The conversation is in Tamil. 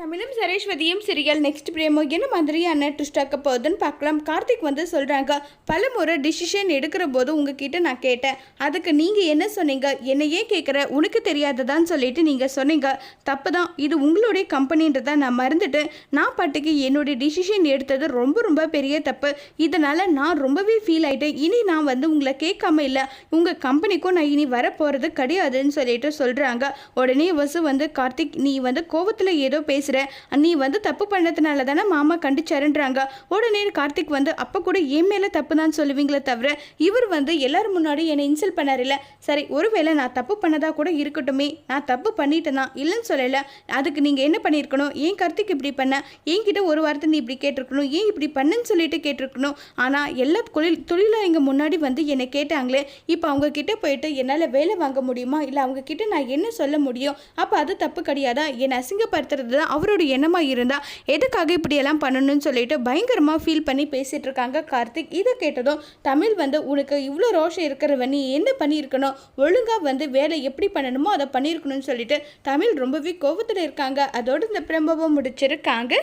தமிழும் சரஸ்வதியும் சீரியல் நெக்ஸ்ட் பிரேமோ என்ன மாதிரியான ட்விஸ்ட் ஆக்க போகுதுன்னு பார்க்கலாம். கார்த்திக் வந்து சொல்கிறாங்க பல முறை டிசிஷன் எடுக்கிற போது உங்ககிட்ட நான் கேட்டேன். அதுக்கு நீங்கள் என்ன சொன்னீங்க? என்னையே ஏன் கேட்குற உனக்கு தெரியாததான்னு சொல்லிட்டு நீங்கள் சொன்னீங்க. தப்பு தான் இது உங்களுடைய கம்பெனின்றதை நான் மறந்துட்டு நான் பாட்டுக்கு என்னுடைய டிசிஷன் எடுத்தது ரொம்ப ரொம்ப பெரிய தப்பு. இதனால் நான் ரொம்பவே ஃபீல் ஆகிட்டேன் இனி நான் வந்து உங்களை கேட்காம இல்லை. உங்கள் கம்பெனிக்கும் நான் இனி வரப்போகிறது கிடையாதுன்னு சொல்லிட்டு சொல்கிறாங்க உடனே வசு வந்து கார்த்திக் நீ வந்து கோவத்தில் ஏதோ பேசுகிற நீ வந்து தப்பு பண்ணதுனால தானே மாமா கண்டிச்சாருன்றாங்க. உடனே கார்த்திக் வந்து அப்போ கூட என் மேலே தப்பு தான் சொல்லுவீங்களே தவிர இவர் வந்து எல்லாரும் முன்னாடி என்னை இன்சல்ட் பண்ணாரில்ல. சரி ஒருவேளை நான் தப்பு பண்ணதா கூட இருக்கட்டுமே. நான் தப்பு பண்ணிட்டேன்? தான் இல்லைன்னு சொல்லலை. அதுக்கு நீங்கள் என்ன பண்ணியிருக்கணும் ஏன் கார்த்திக் இப்படி பண்ண? என்கிட்ட ஒரு வாரத்தை நீ இப்படி கேட்டிருக்கணும். ஏன் இப்படி பண்ணுன்னு சொல்லிட்டு கேட்டிருக்கணும். ஆனால் எல்லா தொழில் தொழிலாளிங்க முன்னாடி வந்து என்னை கேட்டாங்களே. இப்போ அவங்க கிட்ட போயிட்டு என்னால் வேலை வாங்க முடியுமா? இல்லை அவங்க கிட்ட நான் என்ன சொல்ல முடியும்? அப்போ அது தப்பு கிடையாதா? என்னை அசிங்கப்படுத்துறது தான் அவரோட எண்ணமாக இருந்தால் எதுக்காக இப்படியெல்லாம் பண்ணணும்னு சொல்லிட்டு பயங்கரமாக ஃபீல் பண்ணி பேசிகிட்டு இருக்காங்க கார்த்திக். இதை கேட்டதும் தமிழ் வந்து உனக்கு இவ்வளோ ரோஷம் இருக்கிறவன் நீ என்ன பண்ணியிருக்கணும்? ஒழுங்காக வந்து வேலை எப்படி பண்ணணுமோ அதை பண்ணியிருக்கணும்னு சொல்லிட்டு தமிழ் ரொம்பவே கோவத்தில் இருக்காங்க. அதோடு இந்த பிரம்பவம் முடிச்சிருக்காங்க.